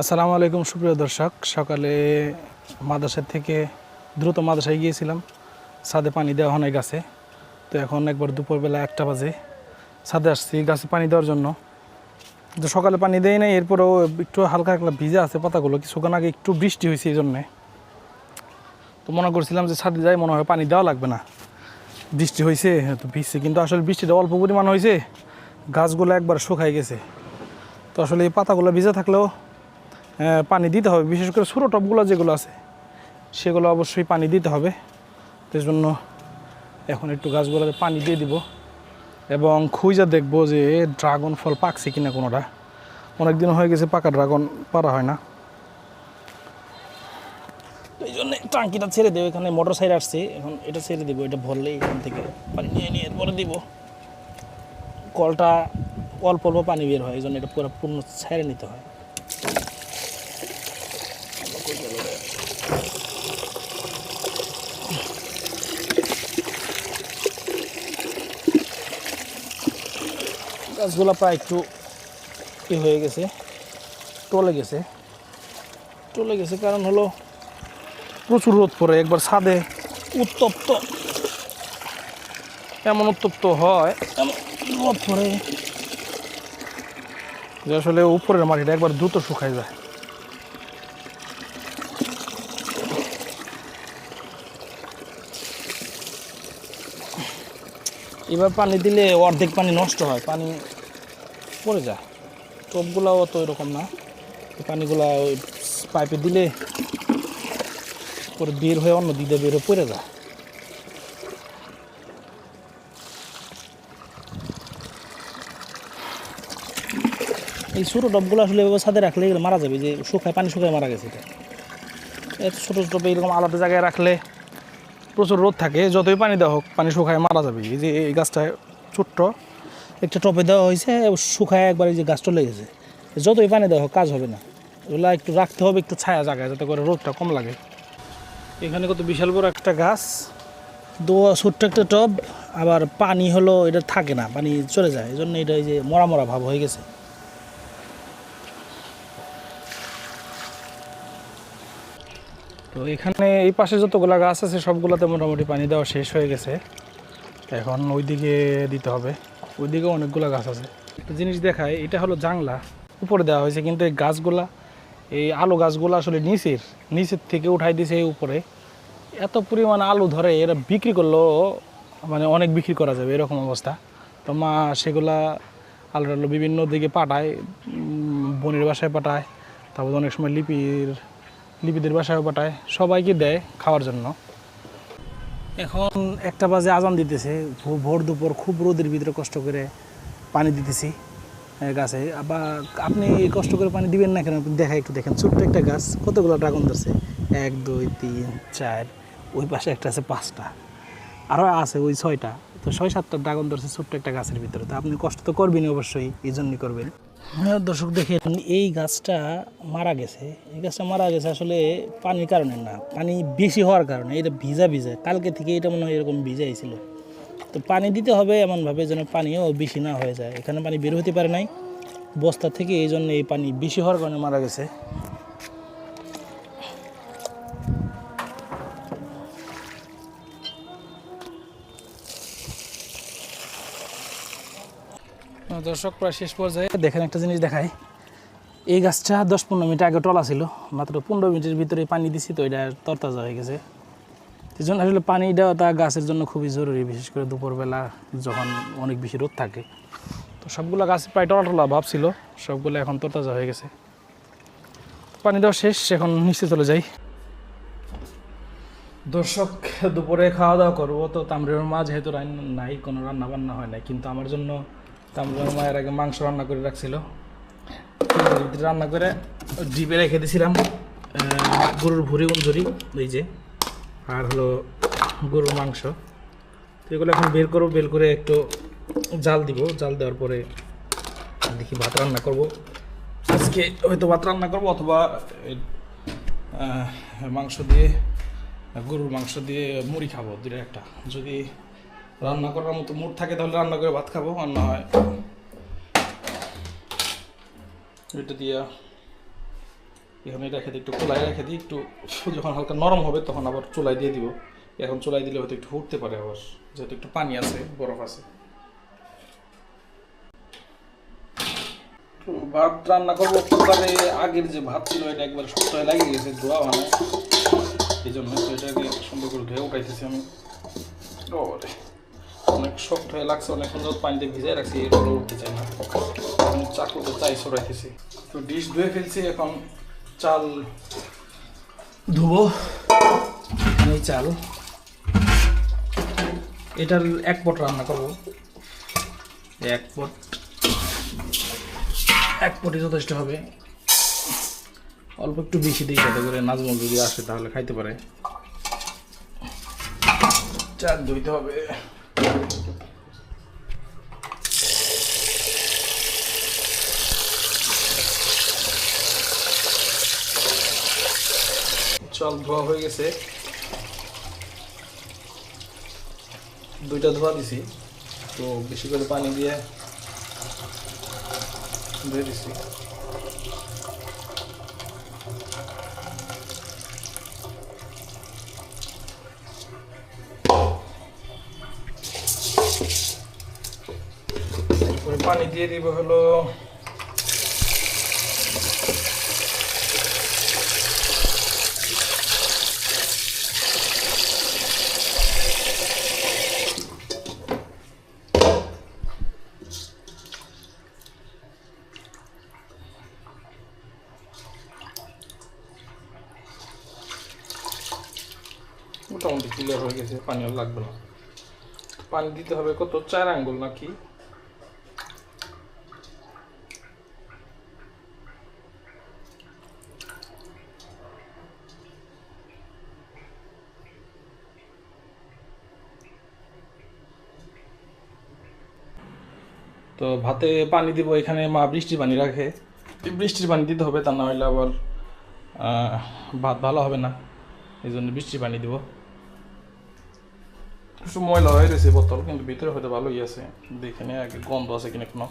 আসসালামু আলাইকুম, সুপ্রিয় দর্শক। সকালে মাদ্রাসা থেকে দ্রুত মাদ্রাসায় গিয়েছিলাম। ছাদে পানি দেওয়া হয় গাছে। তো এখন একবার দুপুরবেলা একটা বাজে। ছাদে আসছি গাছে পানি দেওয়ার জন্য। তো সকালে পানি দেয় নাই, এরপরেও একটু হালকা হালকা ভিজা আছে পাতাগুলো। কিছুক্ষণ আগে একটু বৃষ্টি হয়েছে এই জন্যে তো মনে করছিলাম যে ছাদে যাই, মনে হয় পানি দেওয়া লাগবে না। বৃষ্টি হয়েছে তো ভিজছে। কিন্তু আসলে বৃষ্টিটা অল্প পরিমাণ হয়েছে। গাছগুলো একবার শুকাই গেছে। তো আসলে এই পাতাগুলো ভিজা থাকলেও পানি দিতে হবে। বিশেষ করে ছোটো টবগুলো যেগুলো আছে, সেগুলো অবশ্যই পানি দিতে হবে। সেই জন্য এখন একটু গাছগুলোতে পানি দিয়ে দিব। এবং খুঁজে দেখব যে ড্রাগন ফল পাকছে কিনা কোনোটা। অনেক দিন হয়ে গেছে পাকা ড্রাগন পারা হয় না। এই জন্য টাঙ্কিটা ছেড়ে দেবো। এখানে মোটর সাইড আসছে। এখন এটা ছেড়ে দেবো। এটা ভরলে এখান থেকে পানি নিয়ে নিয়ে এরপরে দিব। কলটা অল্প অল্প পানি বের হয়। এই জন্য এটা পুরো পূর্ণ ছেড়ে নিতে হয়। গাছগুলো প্রায় একটু ই হয়ে গেছে, টলে গেছে। টলে গেছে কারণ হলো প্রচুর রোদ পড়ে, একবার ছাদে উত্তপ্ত। এমন উত্তপ্ত হয়, এমন রোদ পড়ে যে আসলে উপরের মাটিটা একবার দ্রুত শুকায় যায়। এবার পানি দিলে অর্ধেক পানি নষ্ট হয়, পানি পড়ে যায়। টোপগুলাও তো এরকম না। পানিগুলা ওই পাইপে দিলে পরে বের হয়ে অন্য দিকে বের হয়ে পড়ে যায়। এই ছোটো টপগুলো আসলে এভাবে ছাদে রাখলে এগুলো মারা যাবে, যে শুকায়, পানি শুকায় মারা গেছে এটা। এত ছোটো টপে এরকম আলাদা জায়গায় রাখলে প্রচুর রোদ থাকে, যতই পানি দেওয়া হোক, পানি শুকায় মারা যাবে। এই যে এই গাছটা ছোট্ট, একটা টপে দেওয়া হয়েছে, শুকায় একবার এই যে গাছ চলে গেছে। যতই পানি দেওয়া হোক, কাজ হবে না। এগুলো একটু রাখতে হবে, একটু ছায়া জায়গায় যাতে করে রোদটা কম লাগে। এখানে কত বিশাল বড় একটা গাছ। দোয়া ছোট্ট একটা টব, আবার পানি হলো, এটা থাকে না, পানি চলে যায়। এই জন্য এটা এই যে মরা মরা ভাব হয়ে গেছে। তো এখানে এই পাশে যতগুলো গাছ আছে, সবগুলোতে মোটামুটি পানি দেওয়া শেষ হয়ে গেছে। এখন ওইদিকে দিতে হবে। ওইদিকে অনেকগুলো গাছ আছে। একটা জিনিস দেখায় এটা হলো জাংলা। উপরে দেওয়া হয়েছে কিন্তু এই গাছগুলা, এই আলু গাছগুলো আসলে নিচের নিচের থেকে উঠাই দিয়েছে এই উপরে। এত পরিমাণ আলু ধরে, এরা বিক্রি করলেও মানে অনেক বিক্রি করা যাবে, এরকম অবস্থা। তো মা সেগুলা আলু টালু বিভিন্ন দিকে পাঠায় বোনের বাসায় পাঠায়, তারপর অনেক সময় লিপির লিপিদের বাসায় পাঠায়, সবাইকে দেয় খাওয়ার জন্য। এখন একটা বাজে আজান দিতেছে ভোর দুপুর খুব রোদের ভিতরে কষ্ট করে পানি দিতেছি গাছে। আবার আপনি কষ্ট করে পানি দিবেন না কেন? আপনি দেখা একটু দেখেন। ছোট্ট একটা গাছ, কতগুলো ড্রাগন ধরছে? এক, দুই, তিন, চার, ওই পাশে একটা আছে পাঁচটা। আরও আছে ওই ছয়টা। তো ছয় সাতটা ড্রাগন ধরছে ছোট্ট একটা গাছের ভিতরে। তো আপনি কষ্ট তো করবেন অবশ্যই, এই জন্যই করবেন। হ্যাঁ দর্শক, দেখেন, এই গাছটা মারা গেছে। এই গাছটা মারা গেছে আসলে পানির কারণে না, পানি বেশি হওয়ার কারণে। এটা ভিজা ভিজা, কালকে থেকে এটা মনে হয় এরকম ভিজাই ছিল। তো পানি দিতে হবে এমনভাবে যেন পানিও বেশি না হয়ে যায়। এখানে পানি বের হতে পারে নাই। বস্তা থেকে এই জন্য এই পানি বেশি হওয়ার কারণে মারা গেছে। দর্শক, প্রায় শেষ পর্যায়ে দেখেন একটা জিনিস দেখাই। এই গাছটা দশ পনেরো মিনিট আগে টলা ছিল, মাত্র পনেরো মিনিটের ভিতরে পানি দিছি তো এটা তরতাজা হয়ে গেছে। জন্য আসলে পানি দেওয়াটা গাছের জন্য খুবই জরুরি, বিশেষ করে দুপুরবেলা যখন অনেক বেশি রোদ থাকে। তো সবগুলো গাছ প্রায় টলা টলা ভাব ছিল, সবগুলো এখন তরতাজা হয়ে গেছে। পানি দেওয়া শেষ, এখন নিচে চলে যাই। দর্শক, দুপুরে খাওয়া দাওয়া করব তো তামরের মা যেহেতু নাই, কোনো রান্না বান্না হয় নাই, কিন্তু আমার জন্য তামরের মা এর আগে মাংস রান্না করে রাখছিল। রান্না করে ডিপে রেখে দিয়েছিলাম গরুর ভুড়ি উঞ্জুরি এই যে, আর হলো গরুর মাংস। তো এগুলো এখন বের করব, বের করে একটু জাল দিব। জাল দেওয়ার পরে দেখি ভাত রান্না করব। আজকে হয়তো ভাত রান্না করব অথবা মাংস দিয়ে, গরুর মাংস দিয়ে মুড়ি খাব দুটো একটা। যদি রান্না করার মতো মুড থাকে, তাহলে রান্না করে ভাত খাব, আর না হয় এটা দিয়া এখন এটা খেতে একটু চুলায় রেখে দিই, একটু যখন হালকা নরম হবে তখন আবার চুলায় দিয়ে দিব। এখন চুলায় দিলে হয়তো একটু ফুটতে পারে আবার, যেহেতু একটু পানি আছে, বরফ আছে। ভাত রান্না করব কুকারে আগের যে ভাত ছিল, এটা একবার হয়ে লাগিয়ে গেছে, ধোয়া মানে এই জন্য এটাকে সুন্দর করে ধুয়ে উঠাইতেছি আমি। অনেক শক্ত হয়ে লাগছে পানিতে রাখছি এগুলো উঠতে চাই না। চাকুতে চাই তো ডিশ ধুয়ে ফেলছি, এখন চাল ধুবো। এই চাল। এটার এক পট রান্না করব। এক পট এক পটে যথেষ্ট হবে। অল্প একটু বেশি দিই যাতে করে নাজমল যদি আসে তাহলে খাইতে পারে। চাল ধুইতে হবে। চাল ধোয়া হয়ে গেছে। দুইটা ধোয়া দিছি। তো বেশি করে পানি দিয়ে ধুয়ে দিছি। এরপরে পানি দিয়ে দিব হলো মোটামুটি ক্লিয়ার হয়ে গেছে পানি আর লাগবে না। পানি দিতে হবে কত? চার আঙ্গুল নাকি? তো ভাতে পানি দিব, এখানে মা বৃষ্টির পানি রাখে। বৃষ্টির পানি দিতে হবে, তা না হলে আবার ভাত ভালো হবে না। এই জন্য বৃষ্টির পানি দিব। একটু ময়লা হয়ে গেছে, বোতল কিন্তু ভিতরে হয়তো ভালোই আছে। দেখে নিয়ে আগে, গন্ধ আছে কিনা কোনো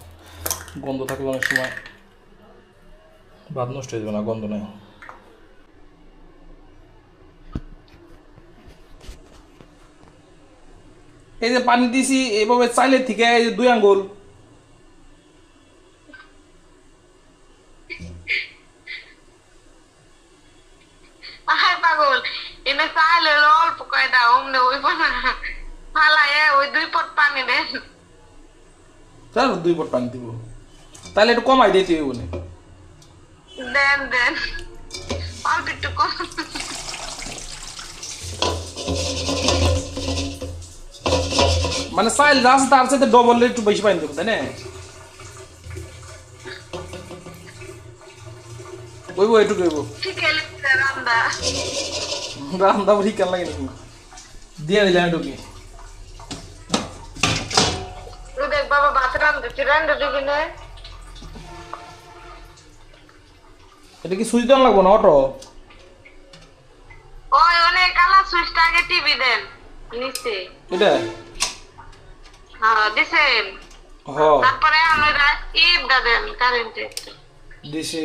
গন্ধ থাকলে অনেক সময় ভাত নষ্ট হয়ে যাবে না, গন্ধ নেই। এই যে পানি দিছি এইভাবে চাইলে থেকে এই যে দুই আঙ্গুল। পাগল, এনে চাইলে অল্প কয়টা অমনে ওই না ফালায় ওই দুই পট পানি দেন তার দুই পট পানি দিব তাহলে একটু কমাই দিতে হইব না দেন দেন অল্প একটু কম মানে চাইল রাস্তা তার সাথে ডবল একটু বেশি পানি দেবো তাই না? ওইব ঠিক আছে রান্দা বলি কেন লাগে নাকি দিয়ে দিলাম একটু কি তুই দেখ বাবা ভাত রান্ধতেছি রান্ধে দিবি না এটা কি সুইচ দেওয়া লাগবো না অটো? ওই অনেক কালা সুইচটা আগে টিভি দেন নিচে। এটা? হ্যাঁ দিছেন হ। তারপরে আমি ইবটা দেন কারেন্টে দিছি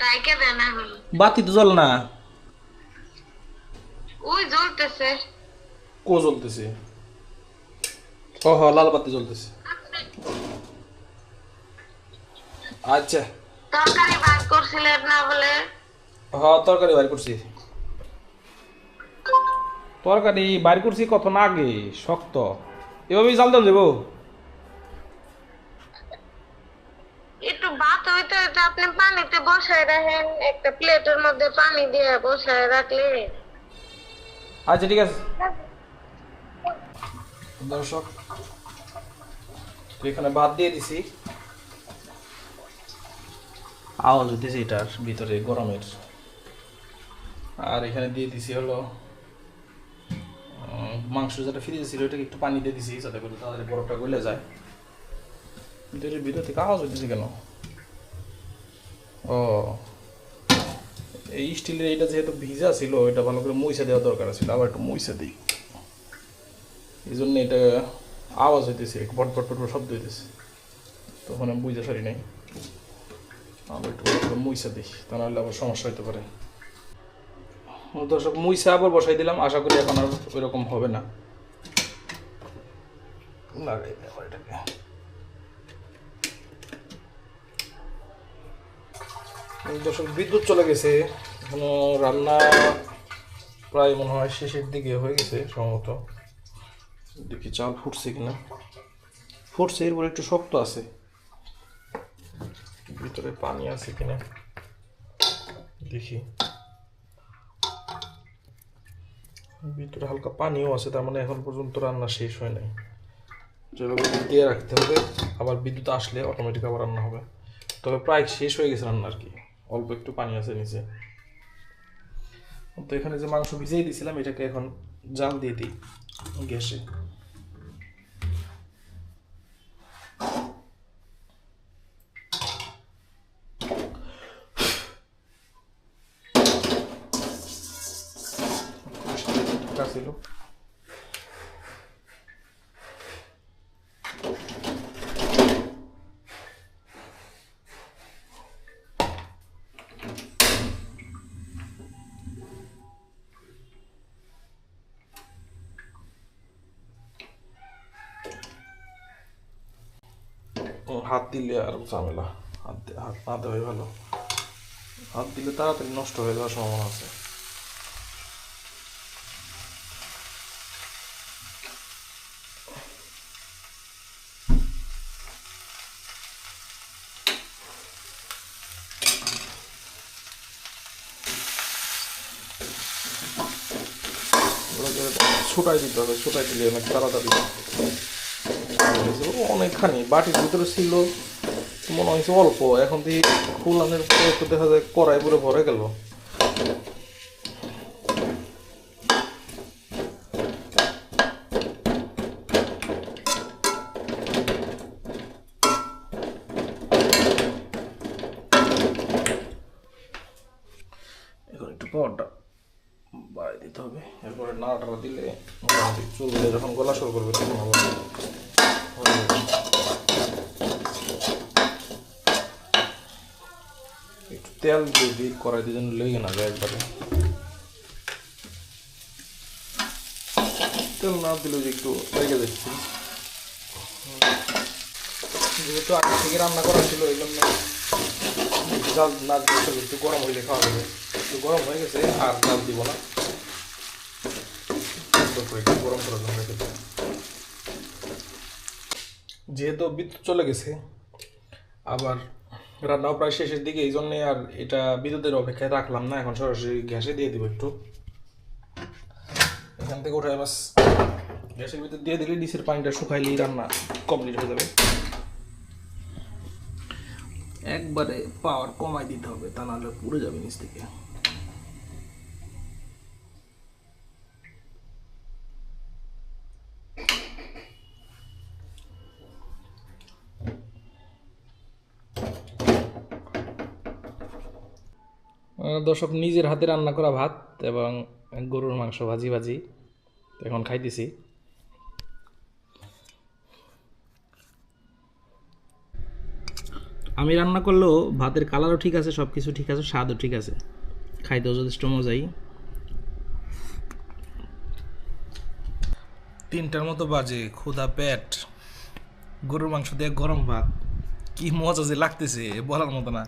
তাইকে দেন বাতি তো জ্বল না। ওই জ্বলতেছে। কো জ্বলতেছে। ও হ লাল বাতি জ্বলতেছে। আচ্ছা। তরকারি বার করছিলেন না বলে? হ তরকারি বাইর করছি। তরকারি বাইর করছি কত না আগে শক্ত। এভাবেই জাল দেবো। একটু ভাত হইতে হইতে আপনি পানিতে বসায় রাখেন একটা প্লেটের মধ্যে পানি দিয়ে বসায় রাখলে। আচ্ছা ঠিক আছে। দর্শক তো এখানে ভাত দিয়ে দিছি। আওয়াজ এটার ভিতরে গরমের। আর এখানে দিয়ে দিছি হলো মাংস যেটা ফ্রিজে ছিল ওটাকে একটু পানি দিয়ে দিছি যাতে করে তাড়াতাড়ি বরফটা গলে যায়। ভিতর থেকে আওয়াজ হইতেছে কেন? ও, এই স্টিলের এটা যেহেতু ভিজা ছিল, এটা ভালো করে মুইসা দেওয়া দরকার ছিল আবার একটু মুইসা দিই। এই জন্য এটা আওয়াজ হইতেছে পট পট পট শব্দ হইতেছে। তখন আমি বুঝতে পারি নাই। আবার একটু মুইসা দিই তা নাহলে আবার সমস্যা হতে পারে। দর্শক মুইসা আবার বসাই দিলাম আশা করি এখন আর ওইরকম হবে না। দর্শক বিদ্যুৎ চলে গেছে। এখনও রান্না প্রায় মনে হয় শেষের দিকে হয়ে গেছে সম্ভবত। দেখি, চাল ফুটছে কিনা? ফুটছে, এরপর একটু শক্ত আছে। ভিতরে পানি আছে কিনা? দেখি। ভিতরে হালকা পানিও আছে, তার মানে এখন পর্যন্ত রান্না শেষ হয় নাই। যেভাবে দিয়ে রাখতে হবে, আবার বিদ্যুৎ আসলে অটোমেটিক আবার রান্না হবে। তবে প্রায় শেষ হয়ে গেছে রান্না আর কি। অল্প একটু পানি আছে নিচে। তো এখানে যে মাংস ভিজিয়ে দিয়েছিলাম, এটাকে এখন জাল দিয়ে দিই গ্যাসে। হাত দিলে আর ঝামেলা। হাত হাত না দেওয়াই ভালো। হাত দিলে তাড়াতাড়ি নষ্ট হয়ে যাওয়ার সম্ভাবনা আছে। ছুটাই দিতে হবে, ছুটাই দিলে অনেক তাড়াতাড়ি অনেকখানি, বাটির ভিতরে ছিল মনে হয়েছে অল্প, এখন দিয়ে ফুলানের পরে দেখা যায় কড়াই পুরো ভরে গেল এখন একটু পাওয়ারটা বাড়িয়ে দিতে হবে এরপরে নাড়াটা দিলে মোটামুটি চুলগুলো যখন গলা শুরু করবে তখন আবার হয়ে যাবে। একটু তেল দিয়ে দিই কড়াইতে যেন লেগে না যায় একবারে। তেল না দিলেও যে একটু লেগে যাচ্ছে। যেহেতু আগে থেকে রান্না করা ছিল, এই জন্য জাল না দিতে একটু গরম হইলে খাওয়া যাবে। একটু গরম হয়ে গেছে, আর জাল দিব না। গরম করার। যেহেতু বিদ্যুৎ চলে গেছে, আবার রান্নাও প্রায় শেষের দিকে, এই জন্যে আর এটা বিদ্যুতের অপেক্ষায় রাখলাম না, এখন সরাসরি গ্যাসে দিয়ে দিব একটু। এখান থেকে উঠে বাস, গ্যাসের ভিতর দিয়ে দিলে ডিসের পানিটা শুকাইলেই রান্না কমপ্লিট হয়ে যাবে। একবারে পাওয়ার কমাই দিতে হবে, তা নাহলে পুড়ে যাবে নিচ থেকে। দর্শক নিজের হাতে রান্না করা ভাত এবং গরুর মাংস ভাজি ভাজি এখন খাইতেছি। আমি রান্না করলেও ভাতের কালারও ঠিক আছে সব কিছু ঠিক আছে, স্বাদও ঠিক আছে। খাইতেও যথেষ্ট মজাই। তিনটার মতো বাজে, ক্ষুধা পেট। গরুর মাংস দিয়ে গরম ভাত, কি মজা যে লাগতেছে, বলার মতো না।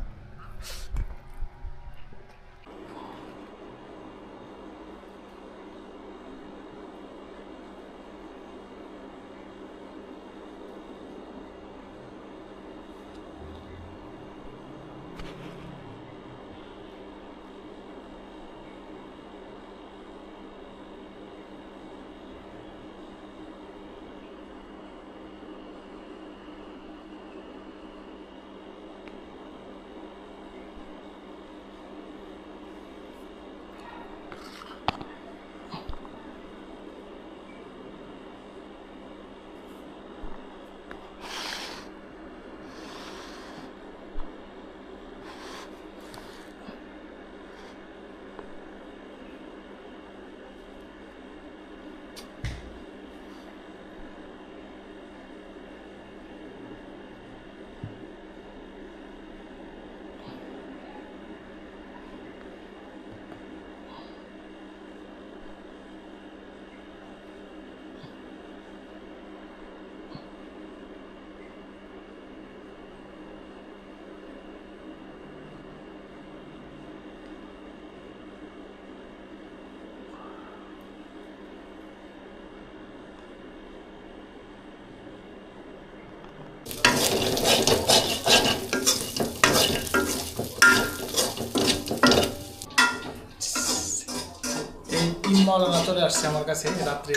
চলে আসছে আমার কাছে রাত্রে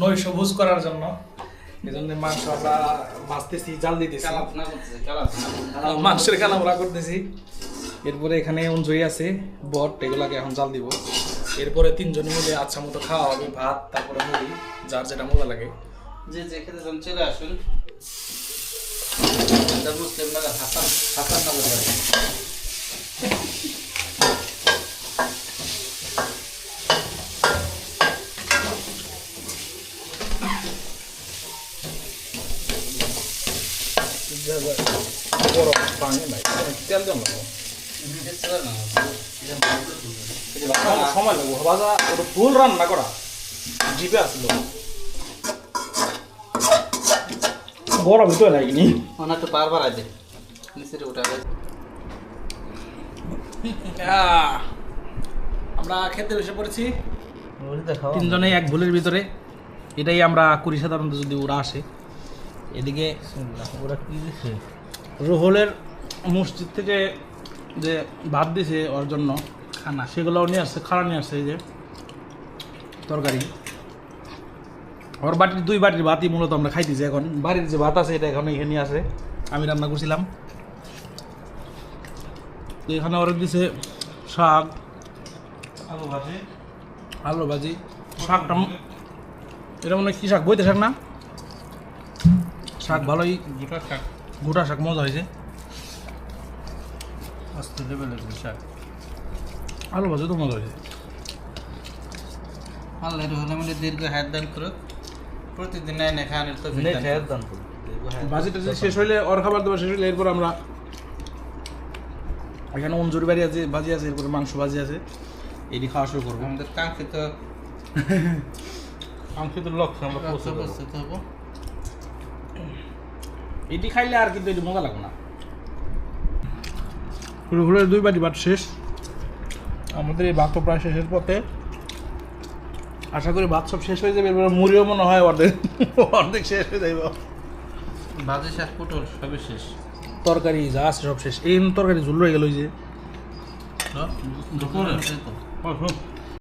নৈশ ভোজ করার জন্য। এই জন্য মাংস আমরা ভাজতেছি জাল দিতেছি। মাংসের কালামরা করতেছি এরপরে এখানে অঞ্জয়ী আছে বট এগুলাকে এখন জাল দিব। এরপরে তিনজনে মিলে আচ্ছা মতো খাওয়া হবে ভাত তারপরে মুড়ি যার যেটা মজা লাগে। যে যে খেতে চান চলে আসুন। এটা মুসলিম নগর হাসান হাসান বাড়ি। গরম পানি নাই তেল জমা দেখতে পারেন না? সময় লাগবো ভাজা ওটা ফুল রান্না করা জিপে আসলো গরম তো লাগনি ওনা একটু বারবার আছে নিচে উঠাবে আমরা খেতে বসে পড়েছি তিনজনে এক ভুলের ভিতরে এটাই আমরা করি সাধারণত যদি ওরা আসে এদিকে ওরা কি রোহলের মসজিদ থেকে যে ভাত দিছে ওর জন্য খানা সেগুলোও নিয়ে আসছে খাড়া নিয়ে আসছে এই যে তরকারি। ওর বাটির দুই বাটির ভাতই মূলত আমরা খাইতেছি এখন। বাড়ির যে ভাত আছে এটা এখন এখানে আছে আমি রান্না করছিলাম। তো এখানে ওরা দিছে শাক আলু ভাজি। আলু ভাজি শাকটা এটা মনে হয় কি শাক? বইতে শাক না? শাক ভালোই গোটা শাক। গোটা শাক মজা হয়েছে। লেভেলের আলু ভাজি তো মজা হয়েছে আল্লাহ রহমান আমাদের দীর্ঘ হায়াত দান করুক প্রতিদিন এনে খাওয়ানোর তো হায়াত দান করুক শেষ হইলে ওর খাবার দাবার শেষ হইলে এরপর আমরা এখানে অঞ্জুরি বাড়ি আছে ভাজি আছে এরপরে মাংস ভাজি আছে এটি খাওয়া শুরু করব আমাদের কাঙ্ক্ষিত কাঙ্ক্ষিত লক্ষ্য আমরা উপস্থিত হব এটি খাইলে আর কিন্তু এটি মজা লাগবে না রুহুলের দুই বাটি ভাত শেষ। আমাদের এই ভাত তো প্রায় শেষের পথে। আশা করি ভাত সব শেষ হয়ে যাবে এবার মুড়িও মনে হয় অর্ধেক অর্ধেক শেষ হয়ে যাবে ভাজি শেষ পটল সবই শেষ। তরকারি যা আছে সব শেষ। এই তরকারি ঝুল রয়ে গেল ওই যে। দুপুরে?